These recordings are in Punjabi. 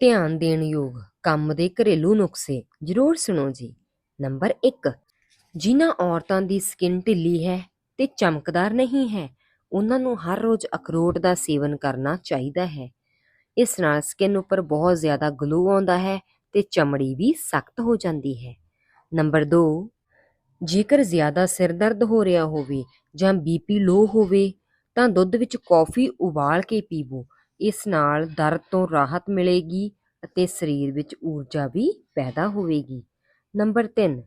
ਧਿਆਨ ਦੇਣ ਯੋਗ ਕੰਮ ਦੇ ਘਰੇਲੂ ਨੁਸਖੇ ਜ਼ਰੂਰ ਸੁਣੋ ਜੀ। ਨੰਬਰ 1 ਜਿਨ੍ਹਾਂ ਔਰਤਾਂ ਦੀ ਸਕਿਨ ਢਿੱਲੀ ਹੈ ਤੇ ਚਮਕਦਾਰ ਨਹੀਂ ਹੈ, ਉਹਨਾਂ ਨੂੰ ਹਰ ਰੋਜ਼ ਅਖਰੋਟ ਦਾ ਸੇਵਨ ਕਰਨਾ ਚਾਹੀਦਾ ਹੈ। ਇਸ ਨਾਲ ਸਕਿਨ ਉੱਪਰ ਬਹੁਤ ਜ਼ਿਆਦਾ ਗਲੋ ਆਉਂਦਾ ਹੈ ਤੇ ਚਮੜੀ ਵੀ ਸਖਤ ਹੋ ਜਾਂਦੀ ਹੈ। ਨੰਬਰ 2 ਜੇਕਰ ਜ਼ਿਆਦਾ ਸਿਰ ਦਰਦ ਹੋ ਰਿਹਾ ਹੋਵੇ ਜਾਂ ਬੀਪੀ ਲੋ ਹੋਵੇ, ਤਾਂ ਦੁੱਧ ਵਿੱਚ ਕੌਫੀ ਉਬਾਲ ਕੇ ਪੀਵੋ ਇਸ ਨਾਲ ਦਰਦ ਤੋਂ ਰਾਹਤ ਮਿਲੇਗੀ ਅਤੇ ਸਰੀਰ ਵਿੱਚ ਊਰਜਾ ਵੀ ਪੈਦਾ ਹੋਵੇਗੀ। ਨੰਬਰ 3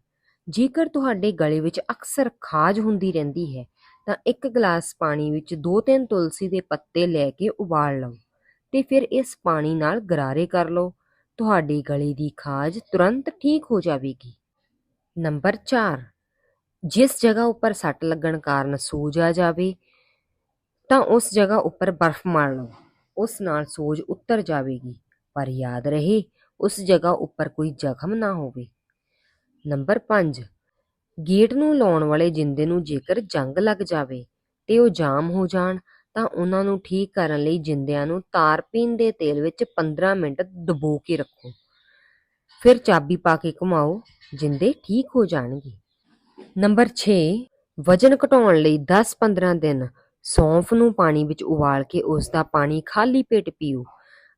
ਜੇਕਰ ਤੁਹਾਡੇ ਗਲੇ ਵਿੱਚ ਅਕਸਰ ਖਾਜ ਹੁੰਦੀ ਰਹਿੰਦੀ ਹੈ, ਤਾਂ ਇੱਕ ਗਲਾਸ ਪਾਣੀ ਵਿੱਚ 2-3 ਤੁਲਸੀ ਦੇ ਪੱਤੇ ਲੈ ਕੇ ਉਬਾਲ ਲਓ ਤੇ ਫਿਰ ਇਸ ਪਾਣੀ ਨਾਲ ਗਰਾਰੇ ਕਰ ਲਓ। ਤੁਹਾਡੇ ਗਲੇ ਦੀ ਖਾਜ ਤੁਰੰਤ ਠੀਕ ਹੋ ਜਾਵੇਗੀ। ਨੰਬਰ 4 ਜਿਸ ਜਗ੍ਹਾ ਉੱਪਰ ਸੱਟ ਲੱਗਣ ਕਾਰਨ ਸੋਜ ਆ ਜਾਵੇ, ਤਾਂ ਉਸ ਜਗ੍ਹਾ ਉੱਪਰ ਬਰਫ਼ ਮਾਰ ਲਓ। ਉਸ ਨਾਲ ਸੋਜ ਉਤਰ ਜਾਵੇਗੀ, ਪਰ ਯਾਦ ਰਹੇ, ਉਸ ਜਗ੍ਹਾ ਉੱਪਰ ਕੋਈ ਜ਼ਖਮ ਨਾ ਹੋਵੇ। ਨੰਬਰ 5 ਗੇਟ ਨੂੰ ਲਾਉਣ ਵਾਲੇ ਜਿੰਦੇ ਨੂੰ ਜੇਕਰ ਜੰਗ ਲੱਗ ਜਾਵੇ ਤੇ ਉਹ ਜਾਮ ਹੋ ਜਾਣ, ਤਾਂ ਉਹਨਾਂ ਨੂੰ ਠੀਕ ਕਰਨ ਲਈ ਜਿੰਦਿਆਂ ਨੂੰ ਤਾਰਪੀਨ ਦੇ ਤੇਲ ਵਿੱਚ 15 ਮਿੰਟ ਡੁਬੋ ਕੇ ਰੱਖੋ। ਫਿਰ ਚਾਬੀ ਪਾ ਕੇ ਘੁਮਾਓ, ਜਿੰਦੇ ਠੀਕ ਹੋ ਜਾਣਗੇ। ਨੰਬਰ 6 ਵਜਨ ਘਟਾਉਣ ਲਈ 10-15 ਦਿਨ ਸੌਂਫ ਨੂੰ ਪਾਣੀ ਵਿੱਚ ਉਬਾਲ ਕੇ ਉਸ ਦਾ ਪਾਣੀ ਖਾਲੀ ਪੇਟ ਪੀਓ।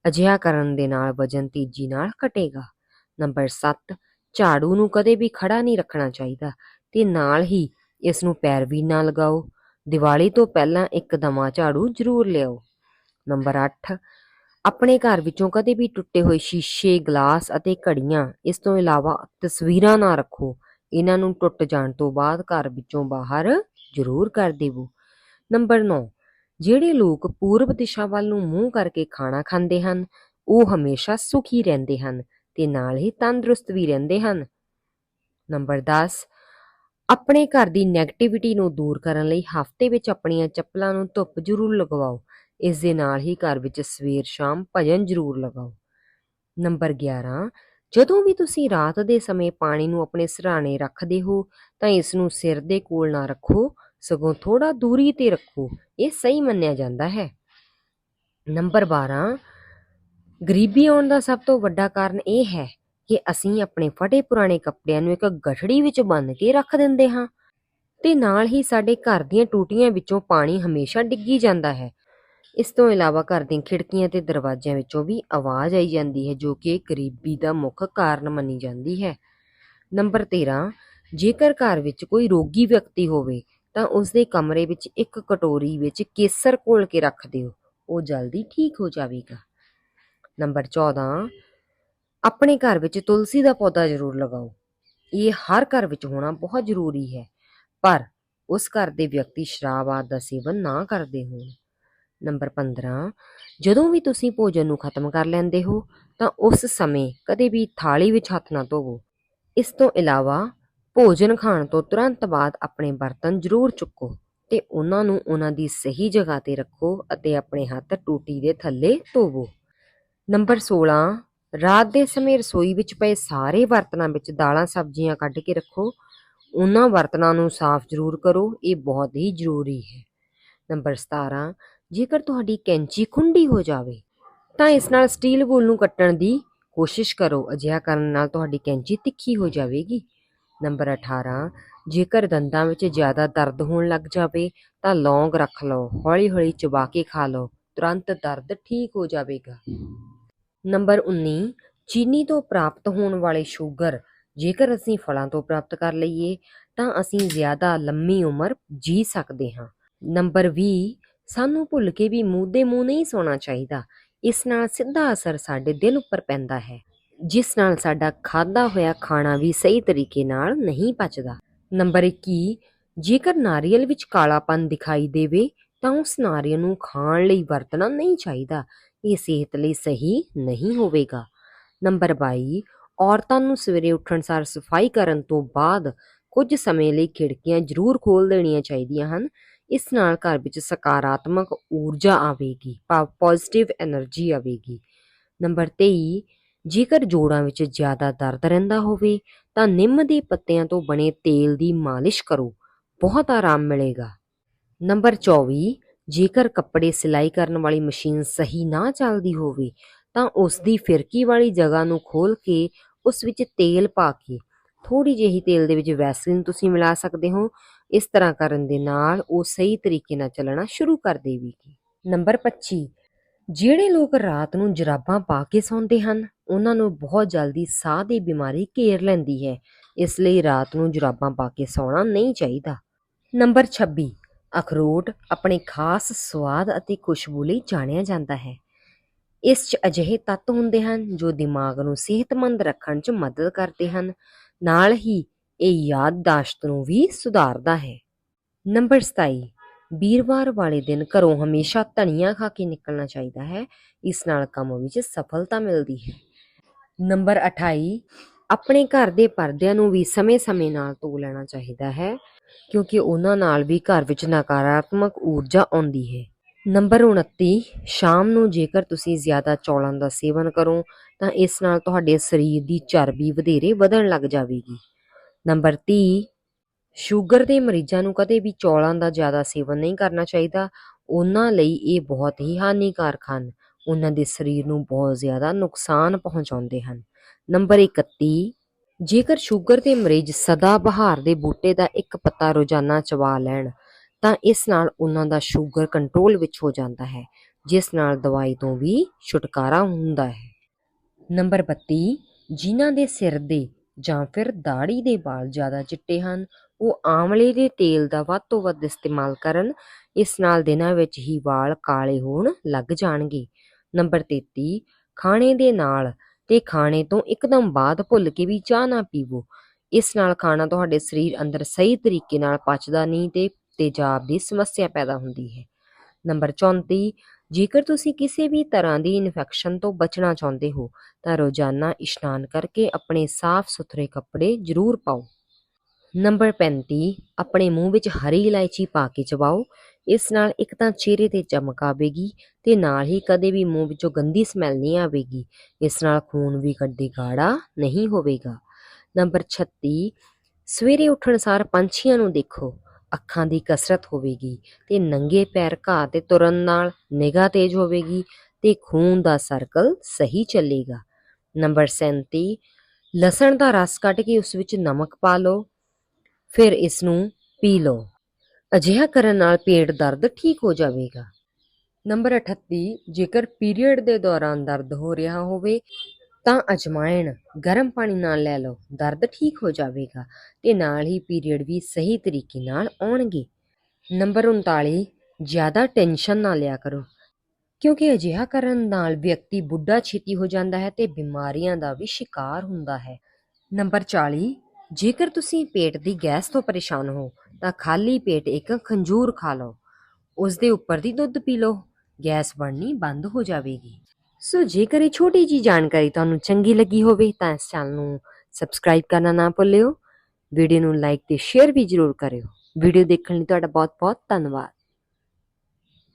ਅਜਿਹਾ ਕਰਨ ਦੇ ਨਾਲ ਵਜਨ ਤੇਜ਼ੀ ਨਾਲ ਘਟੇਗਾ। ਨੰਬਰ 7 ਝਾੜੂ ਨੂੰ ਕਦੇ ਵੀ ਖੜਾ ਨਹੀਂ ਰੱਖਣਾ ਚਾਹੀਦਾ ਤੇ ਨਾਲ ਹੀ ਇਸ ਨੂੰ ਪੈਰ ਵੀ ਨਾ ਲਗਾਓ। ਦੀਵਾਲੀ ਤੋਂ ਪਹਿਲਾਂ ਇੱਕ ਦਮਾ ਝਾੜੂ ਜ਼ਰੂਰ ਲਿਆਓ। ਨੰਬਰ 8 ਆਪਣੇ ਘਰ ਵਿੱਚੋਂ ਕਦੇ ਵੀ ਟੁੱਟੇ ਹੋਏ ਸ਼ੀਸ਼ੇ, ਗਲਾਸ ਅਤੇ ਘੜੀਆਂ, ਇਸ ਤੋਂ ਇਲਾਵਾ ਤਸਵੀਰਾਂ ਨਾ ਰੱਖੋ। ਇਹਨਾਂ ਨੂੰ ਟੁੱਟ ਜਾਣ ਤੋਂ ਬਾਅਦ ਘਰ ਵਿੱਚੋਂ ਬਾਹਰ ਜ਼ਰੂਰ ਕਰ ਦੇਵੋ। ਨੰਬਰ 9 ਜਿਹੜੇ ਲੋਕ ਪੂਰਬ ਦਿਸ਼ਾ ਵੱਲ ਨੂੰ ਮੂੰਹ ਕਰਕੇ ਖਾਣਾ ਖਾਂਦੇ ਹਨ, ਉਹ ਹਮੇਸ਼ਾ ਸੁਖੀ ਰਹਿੰਦੇ ਹਨ ਤੇ ਨਾਲ ਹੀ ਤੰਦਰੁਸਤ ਵੀ ਰਹਿੰਦੇ ਹਨ। ਨੰਬਰ 10 ਆਪਣੇ ਘਰ ਦੀ ਨੈਗੇਟਿਵਿਟੀ ਨੂੰ ਦੂਰ ਕਰਨ ਲਈ ਹਫ਼ਤੇ ਵਿੱਚ ਆਪਣੀਆਂ ਚੱਪਲਾਂ ਨੂੰ ਧੁੱਪ ਜ਼ਰੂਰ ਲਗਵਾਓ, ਇਸ ਦੇ ਨਾਲ ਹੀ ਘਰ ਵਿੱਚ ਸਵੇਰ ਸ਼ਾਮ ਭਜਨ ਜ਼ਰੂਰ ਲਗਾਓ। ਨੰਬਰ 11 ਜਦੋਂ ਵੀ ਤੁਸੀਂ ਰਾਤ ਦੇ ਸਮੇਂ ਪਾਣੀ ਨੂੰ ਆਪਣੇ ਸਿਰਹਾਣੇ ਰੱਖਦੇ ਹੋ, ਤਾਂ ਇਸ ਨੂੰ ਸਿਰ ਦੇ ਕੋਲ ਨਾ ਰੱਖੋ ਸਗੋਂ ਥੋੜਾ ਦੂਰੀ ਤੇ ਰੱਖੋ, ਇਹ ਸਹੀ ਮੰਨਿਆ ਜਾਂਦਾ ਹੈ। ਨੰਬਰ 12 ਗਰੀਬੀ ਆਉਣ ਦਾ ਸਭ ਤੋਂ ਵੱਡਾ ਕਾਰਨ ਇਹ ਹੈ ਕਿ ਅਸੀਂ ਆਪਣੇ ਫਟੇ ਪੁਰਾਣੇ ਕੱਪੜਿਆਂ ਨੂੰ ਇੱਕ ਗਠੜੀ ਵਿੱਚ ਬੰਨ੍ਹ ਕੇ ਰੱਖ ਦਿੰਦੇ ਹਾਂ ਤੇ ਨਾਲ ਹੀ ਸਾਡੇ ਘਰ ਦੀਆਂ ਟੂਟੀਆਂ ਵਿੱਚੋਂ ਪਾਣੀ ਹਮੇਸ਼ਾ ਡਿੱਗੀ ਜਾਂਦਾ ਹੈ। ਇਸ ਤੋਂ ਇਲਾਵਾ ਘਰ ਦੀਆਂ ਖਿੜਕੀਆਂ ਤੇ ਦਰਵਾਜ਼ਿਆਂ ਵਿੱਚੋਂ ਵੀ ਆਵਾਜ਼ ਆਈ ਜਾਂਦੀ ਹੈ, ਜੋ ਕਿ ਗਰੀਬੀ ਦਾ ਮੁੱਖ ਕਾਰਨ ਮੰਨੀ ਜਾਂਦੀ ਹੈ। ਨੰਬਰ 13 ਜੇਕਰ ਘਰ ਵਿੱਚ ਕੋਈ ਰੋਗੀ ਵਿਅਕਤੀ ਹੋਵੇ ਤਾਂ ਉਸਦੇ ਕਮਰੇ ਵਿੱਚ ਇੱਕ ਕਟੋਰੀ ਵਿੱਚ ਕੇਸਰ ਘੋਲ ਕੇ ਰੱਖ ਦਿਓ। ਉਹ ਜਲਦੀ ਠੀਕ ਹੋ ਜਾਵੇਗਾ। ਨੰਬਰ 14 ਆਪਣੇ ਘਰ ਵਿੱਚ ਤੁਲਸੀ ਦਾ ਪੌਦਾ ਜ਼ਰੂਰ ਲਗਾਓ। ਇਹ ਹਰ ਘਰ ਵਿੱਚ ਹੋਣਾ ਬਹੁਤ ਜ਼ਰੂਰੀ ਹੈ, ਪਰ ਉਸ ਘਰ ਦੇ ਵਿਅਕਤੀ ਸ਼ਰਾਬ ਆਦਿ ਦਾ ਸੇਵਨ ਨਾ ਕਰਦੇ ਹੋਣ। ਨੰਬਰ 15 ਜਦੋਂ ਵੀ ਤੁਸੀਂ ਭੋਜਨ ਨੂੰ ਖਤਮ ਕਰ ਲੈਂਦੇ ਹੋ, ਤਾਂ ਉਸ ਸਮੇਂ ਕਦੇ ਵੀ ਥਾਲੀ ਵਿੱਚ ਹੱਥ ਨਾ ਧੋਵੋ। ਇਸ ਤੋਂ ਇਲਾਵਾ ਭੋਜਨ ਖਾਣ ਤੋਂ ਤੁਰੰਤ ਬਾਅਦ ਆਪਣੇ ਬਰਤਨ ਜ਼ਰੂਰ ਚੁੱਕੋ ਤੇ ਉਹਨਾਂ ਨੂੰ ਉਹਨਾਂ ਦੀ ਸਹੀ ਜਗ੍ਹਾ ਤੇ ਰੱਖੋ ਅਤੇ ਆਪਣੇ ਹੱਥ ਟੂਟੀ ਦੇ ਥੱਲੇ ਧੋਵੋ। ਨੰਬਰ 16 ਰਾਤ ਦੇ ਸਮੇਂ ਰਸੋਈ ਵਿੱਚ ਪਏ ਸਾਰੇ ਬਰਤਨਾਂ ਵਿੱਚ ਦਾਲਾਂ, ਸਬਜ਼ੀਆਂ ਕੱਢ ਕੇ ਰੱਖੋ। ਉਹਨਾਂ ਬਰਤਨਾਂ ਨੂੰ ਸਾਫ਼ ਜ਼ਰੂਰ ਕਰੋ, ਇਹ ਬਹੁਤ ਹੀ ਜ਼ਰੂਰੀ ਹੈ। ਨੰਬਰ 17 ਜੇਕਰ ਤੁਹਾਡੀ ਕੈਂਚੀ ਖੁੰਡੀ ਹੋ ਜਾਵੇ, ਤਾਂ ਇਸ ਨਾਲ ਸਟੀਲ ਵੂਲ ਨੂੰ ਕੱਟਣ ਦੀ ਕੋਸ਼ਿਸ਼ ਕਰੋ। ਅਜਿਹਾ ਕਰਨ ਨਾਲ ਤੁਹਾਡੀ ਕੈਂਚੀ ਤਿੱਖੀ ਹੋ ਜਾਵੇਗੀ। ਨੰਬਰ 18 ਜੇਕਰ ਦੰਦਾਂ ਵਿੱਚ ਜ਼ਿਆਦਾ ਦਰਦ ਹੋਣ ਲੱਗ ਜਾਵੇ, ਤਾਂ ਲੌਂਗ ਰੱਖ ਲਓ, ਹੌਲੀ-ਹੌਲੀ ਚਬਾ ਕੇ ਖਾ ਲਓ, ਤੁਰੰਤ ਦਰਦ ਠੀਕ ਹੋ ਜਾਵੇਗਾ। ਨੰਬਰ 19 ਚੀਨੀ ਤੋਂ ਪ੍ਰਾਪਤ ਹੋਣ ਵਾਲੇ ਸ਼ੂਗਰ, ਜੇਕਰ ਅਸੀਂ ਫਲਾਂ ਤੋਂ ਪ੍ਰਾਪਤ ਕਰ ਲਈਏ, ਤਾਂ ਅਸੀਂ ਜ਼ਿਆਦਾ ਲੰਮੀ ਉਮਰ ਜੀ ਸਕਦੇ ਹਾਂ। ਨੰਬਰ 20 ਸਾਨੂੰ ਭੁੱਲ ਕੇ ਵੀ ਮੂੰਹ ਦੇ ਮੂੰਹ ਨਹੀਂ ਸੌਣਾ ਚਾਹੀਦਾ, ਇਸ ਨਾਲ ਸਿੱਧਾ ਅਸਰ ਸਾਡੇ ਦਿਲ ਉੱਪਰ ਪੈਂਦਾ ਹੈ। ਜਿਸ ਨਾਲ ਸਾਡਾ ਖਾਦਾ ਹੋਇਆ ਖਾਣਾ ਵੀ ਸਹੀ ਤਰੀਕੇ ਨਾਲ ਨਹੀਂ ਪਚਦਾ। ਨੰਬਰ 21 ਜੇਕਰ ਨਾਰੀਅਲ ਵਿੱਚ ਕਾਲਾਪਨ ਦਿਖਾਈ ਦੇਵੇ, ਤਾਂ ਉਸ ਨਾਰੀਅਲ ਨੂੰ ਖਾਣ ਲਈ ਵਰਤਣਾ ਨਹੀਂ ਚਾਹੀਦਾ। ਇਹ ਸਿਹਤ ਲਈ ਸਹੀ ਨਹੀਂ ਹੋਵੇਗਾ। ਨੰਬਰ 22 ਔਰਤਾਂ ਨੂੰ ਸਵੇਰੇ ਉੱਠਣ ਸਾਰ ਸਫ਼ਾਈ ਕਰਨ ਤੋਂ ਬਾਅਦ ਕੁਝ ਸਮੇਂ ਲਈ ਖਿੜਕੀਆਂ ਜ਼ਰੂਰ ਖੋਲ ਦੇਣੀਆਂ ਚਾਹੀਦੀਆਂ ਹਨ। ਇਸ ਨਾਲ ਘਰ ਵਿੱਚ ਸਕਾਰਾਤਮਕ ਊਰਜਾ ਆਵੇਗੀ ਪੋਜ਼ਿਟਿਵ એનર્ਜੀ ਆਵੇਗੀ। ਨੰਬਰ 23 ਜੇਕਰ ਜੋੜਾਂ ਵਿੱਚ ਜ਼ਿਆਦਾ ਦਰਦ ਰਹਿੰਦਾ ਹੋਵੇ, ਤਾਂ ਨਿੰਮ ਦੇ ਪੱਤਿਆਂ ਤੋਂ ਬਣੇ ਤੇਲ ਦੀ ਮਾਲਿਸ਼ ਕਰੋ, ਬਹੁਤ ਆਰਾਮ ਮਿਲੇਗਾ। ਨੰਬਰ 24 ਜੇਕਰ ਕੱਪੜੇ ਸਿਲਾਈ ਕਰਨ ਵਾਲੀ ਮਸ਼ੀਨ ਸਹੀ ਨਾ ਚੱਲਦੀ ਹੋਵੇ, ਤਾਂ ਉਸ ਦੀ ਫਿਰਕੀ ਵਾਲੀ ਜਗ੍ਹਾ ਨੂੰ ਖੋਲ ਕੇ ਉਸ ਵਿੱਚ ਤੇਲ ਪਾ ਕੇ ਥੋੜੀ ਜਿਹੀ ਤੇਲ ਦੇ ਵਿੱਚ ਵੈਸਲੀਨ ਤੁਸੀਂ ਮਿਲਾ ਸਕਦੇ ਹੋ। ਇਸ ਤਰ੍ਹਾਂ ਕਰਨ ਦੇ ਨਾਲ ਉਹ ਸਹੀ ਤਰੀਕੇ ਨਾਲ ਚੱਲਣਾ ਸ਼ੁਰੂ ਕਰ ਦੇਵੇਗੀ। ਨੰਬਰ 25 ਜਿਹੜੇ ਲੋਕ ਰਾਤ ਨੂੰ ਜਰਾਬਾਂ ਪਾ ਕੇ ਸੌਂਦੇ ਹਨ ਉਹਨਾਂ ਨੂੰ ਬਹੁਤ ਜਲਦੀ ਸਾਹ ਦੀ ਬਿਮਾਰੀ ਘੇਰ ਲੈਂਦੀ ਹੈ। ਇਸ ਲਈ ਰਾਤ ਨੂੰ ਜੁਰਾਬਾਂ ਪਾ ਕੇ ਸੌਣਾ ਨਹੀਂ ਚਾਹੀਦਾ। ਨੰਬਰ 26 ਅਖਰੋਟ ਆਪਣੇ ਖਾਸ ਸਵਾਦ ਅਤੇ ਖੁਸ਼ਬੂ ਲਈ ਜਾਣਿਆ ਜਾਂਦਾ ਹੈ। ਇਸ 'ਚ ਅਜਿਹੇ ਤੱਤ ਹੁੰਦੇ ਹਨ ਜੋ ਦਿਮਾਗ ਨੂੰ ਸਿਹਤਮੰਦ ਰੱਖਣ 'ਚ ਮਦਦ ਕਰਦੇ ਹਨ। ਨਾਲ ਹੀ ਇਹ ਯਾਦਦਾਸ਼ਤ ਨੂੰ ਵੀ ਸੁਧਾਰਦਾ ਹੈ। ਨੰਬਰ 27 ਵੀਰਵਾਰ ਵਾਲੇ ਦਿਨ ਘਰੋਂ ਹਮੇਸ਼ਾ ਧਨੀਆ ਖਾ ਕੇ ਨਿਕਲਣਾ ਚਾਹੀਦਾ ਹੈ। ਇਸ ਨਾਲ ਕੰਮ ਵਿੱਚ ਸਫਲਤਾ ਮਿਲਦੀ ਹੈ। ਨੰਬਰ 28 ਆਪਣੇ ਘਰ ਦੇ ਪਰਦਿਆਂ ਨੂੰ ਵੀ ਸਮੇਂ-ਸਮੇਂ ਨਾਲ ਧੋ ਲੈਣਾ ਚਾਹੀਦਾ ਹੈ, ਕਿਉਂਕਿ ਉਹਨਾਂ ਨਾਲ ਵੀ ਘਰ ਵਿੱਚ ਨਕਾਰਾਤਮਕ ਊਰਜਾ ਆਉਂਦੀ ਹੈ। ਨੰਬਰ 29 ਸ਼ਾਮ ਨੂੰ ਜੇਕਰ ਤੁਸੀਂ ਜ਼ਿਆਦਾ ਚੌਲਾਂ ਦਾ ਸੇਵਨ ਕਰੋ, ਤਾਂ ਇਸ ਨਾਲ ਤੁਹਾਡੇ ਸਰੀਰ ਦੀ ਚਰਬੀ ਵਧੇਰੇ ਵਧਣ ਲੱਗ ਜਾਵੇਗੀ। ਨੰਬਰ 30 ਸ਼ੂਗਰ ਦੇ ਮਰੀਜ਼ਾਂ ਨੂੰ ਕਦੇ ਵੀ ਚੌਲਾਂ ਦਾ ਜ਼ਿਆਦਾ ਸੇਵਨ ਨਹੀਂ ਕਰਨਾ ਚਾਹੀਦਾ, ਉਹਨਾਂ ਲਈ ਇਹ ਬਹੁਤ ਹੀ ਹਾਨੀਕਾਰਕ ਹਨ। ਉਹਨਾਂ ਦੇ ਸਰੀਰ ਨੂੰ ਬਹੁਤ ਜ਼ਿਆਦਾ ਨੁਕਸਾਨ ਪਹੁੰਚਾਉਂਦੇ ਹਨ। ਨੰਬਰ 31 ਜੇਕਰ ਸ਼ੂਗਰ ਦੇ ਮਰੀਜ਼ ਸਦਾ ਬਹਾਰ ਦੇ ਬੂਟੇ ਦਾ ਇੱਕ ਪੱਤਾ ਰੋਜ਼ਾਨਾ ਚਵਾ ਲੈਣ, ਤਾਂ ਇਸ ਨਾਲ ਉਹਨਾਂ ਦਾ ਸ਼ੂਗਰ ਕੰਟਰੋਲ ਵਿੱਚ ਹੋ ਜਾਂਦਾ ਹੈ, ਜਿਸ ਨਾਲ ਦਵਾਈ ਤੋਂ ਵੀ ਛੁਟਕਾਰਾ ਹੁੰਦਾ ਹੈ। ਨੰਬਰ 32 ਜਿਨ੍ਹਾਂ ਦੇ ਸਿਰ ਦੇ ਜਾਂ ਫਿਰ ਦਾੜੀ ਦੇ ਵਾਲ ਜ਼ਿਆਦਾ ਚਿੱਟੇ ਹਨ, ਉਹ ਆਮਲੇ ਦੇ ਤੇਲ ਦਾ ਵੱਧ ਤੋਂ ਵੱਧ ਇਸਤੇਮਾਲ ਕਰਨ, ਇਸ ਨਾਲ ਦਿਨਾਂ ਵਿੱਚ ਹੀ ਵਾਲ ਕਾਲੇ ਹੋਣ ਲੱਗ ਜਾਣਗੇ। ਨੰਬਰ 33 ਖਾਣੇ ਦੇ ਨਾਲ ਤੇ ਖਾਣੇ ਤੋਂ ਇੱਕਦਮ ਬਾਅਦ ਭੁੱਲ ਕੇ ਵੀ ਚਾਹ ਨਾ ਪੀਵੋ। ਇਸ ਨਾਲ ਖਾਣਾ ਤੁਹਾਡੇ ਸਰੀਰ ਅੰਦਰ ਸਹੀ ਤਰੀਕੇ ਨਾਲ ਪਚਦਾ ਨਹੀਂ ਤੇ ਤੇਜ਼ਾਬ ਦੀ ਸਮੱਸਿਆ ਪੈਦਾ ਹੁੰਦੀ ਹੈ। ਨੰਬਰ 34 ਜੇਕਰ ਤੁਸੀਂ ਕਿਸੇ ਵੀ ਤਰ੍ਹਾਂ ਦੀ ਇਨਫੈਕਸ਼ਨ ਤੋਂ ਬਚਣਾ ਚਾਹੁੰਦੇ ਹੋ, ਤਾਂ ਰੋਜ਼ਾਨਾ ਇਸ਼ਨਾਨ ਕਰਕੇ ਆਪਣੇ ਸਾਫ਼ ਸੁਥਰੇ ਕੱਪੜੇ ਜ਼ਰੂਰ ਪਾਓ। ਨੰਬਰ 35 ਆਪਣੇ ਮੂੰਹ ਵਿੱਚ ਹਰੀ ਇਲਾਇਚੀ ਪਾ ਕੇ ਚਬਾਓ। ਇਸ ਨਾਲ ਇੱਕ ਤਾਂ ਚਿਹਰੇ ਤੇ ਚਮਕ ਆਵੇਗੀ ਤੇ ਨਾਲ ਹੀ ਕਦੇ ਵੀ ਮੂੰਹ ਵਿੱਚੋਂ ਗੰਦੀ ਸਮੈਲ ਨਹੀਂ ਆਵੇਗੀ। ਇਸ ਨਾਲ ਖੂਨ ਵੀ ਕਦੇ ਗਾੜਾ ਨਹੀਂ ਹੋਵੇਗਾ। ਨੰਬਰ 36 ਸਵੇਰੇ ਉੱਠਣ ਸਾਰ ਪੰਛੀਆਂ ਨੂੰ ਦੇਖੋ। ਅੱਖਾਂ ਦੀ ਕਸਰਤ ਹੋਵੇਗੀ ਤੇ ਨੰਗੇ ਪੈਰ ਘਾਹ ਤੇ ਤੁਰਨ ਨਾਲ ਨਿਗਾਹ ਤੇਜ਼ ਹੋਵੇਗੀ ਤੇ ਖੂਨ ਦਾ ਸਰਕਲ ਸਹੀ ਚੱਲੇਗਾ। ਨੰਬਰ 37 ਲਸਣ ਦਾ ਰਸ ਕੱਢ ਕੇ ਉਸ ਵਿੱਚ ਨਮਕ ਪਾ ਲਓ। ਫਿਰ ਇਸ ਨੂੰ ਪੀ ਲਓ। ਅਜਿਹਾ ਕਰਨ ਨਾਲ ਪੇਟ ਦਰਦ ਠੀਕ ਹੋ ਜਾਵੇਗਾ। ਨੰਬਰ 38 ਜੇਕਰ ਪੀਰੀਅਡ ਦੇ ਦੌਰਾਨ ਦਰਦ ਹੋ ਰਿਹਾ ਹੋਵੇ, ਤਾਂ ਅਜਮਾਇਣ, ਗਰਮ ਪਾਣੀ ਨਾਲ ਲੈ ਲਓ। ਦਰਦ ਠੀਕ ਹੋ ਜਾਵੇਗਾ ਤੇ ਨਾਲ ਹੀ ਪੀਰੀਅਡ ਵੀ ਸਹੀ ਤਰੀਕੇ ਨਾਲ ਆਉਣਗੇ। ਨੰਬਰ 39 ਜ਼ਿਆਦਾ ਟੈਨਸ਼ਨ ਨਾ ਲਿਆ ਕਰੋ, ਕਿਉਂਕਿ ਅਜਿਹਾ ਕਰਨ ਨਾਲ ਵਿਅਕਤੀ ਬੁੱਢਾ ਛੇਤੀ ਹੋ ਜਾਂਦਾ ਹੈ ਤੇ ਬਿਮਾਰੀਆਂ ਦਾ ਵੀ ਸ਼ਿਕਾਰ ਹੁੰਦਾ ਹੈ। ਨੰਬਰ 40 ਜੇਕਰ ਤੁਸੀਂ ਪੇਟ ਦੀ ਗੈਸ ਤੋਂ ਪਰੇਸ਼ਾਨ ਹੋ, ਤਾਂ ਖਾਲੀ ਪੇਟ ਇੱਕ ਖੰਜੂਰ ਖਾ ਲਓ। ਉਸ ਦੇ ਉੱਪਰ ਦੀ ਦੁੱਧ ਪੀ ਲਓ। ਗੈਸ ਬਣਨੀ ਬੰਦ ਹੋ ਜਾਵੇਗੀ। ਸੋ ਜੇਕਰ ਇਹ ਛੋਟੀ ਜੀ ਜਾਣਕਾਰੀ ਤੁਹਾਨੂੰ ਚੰਗੀ ਲੱਗੀ ਹੋਵੇ, ਤਾਂ ਇਸ ਚੈਨਲ ਨੂੰ ਸਬਸਕ੍ਰਾਈਬ ਕਰਨਾ ਨਾ ਭੁੱਲਿਓ। ਵੀਡੀਓ ਨੂੰ ਲਾਈਕ ਤੇ ਸ਼ੇਅਰ ਵੀ ਜ਼ਰੂਰ ਕਰਿਓ। ਵੀਡੀਓ ਦੇਖਣ ਲਈ ਤੁਹਾਡਾ ਬਹੁਤ ਬਹੁਤ ਧੰਨਵਾਦ।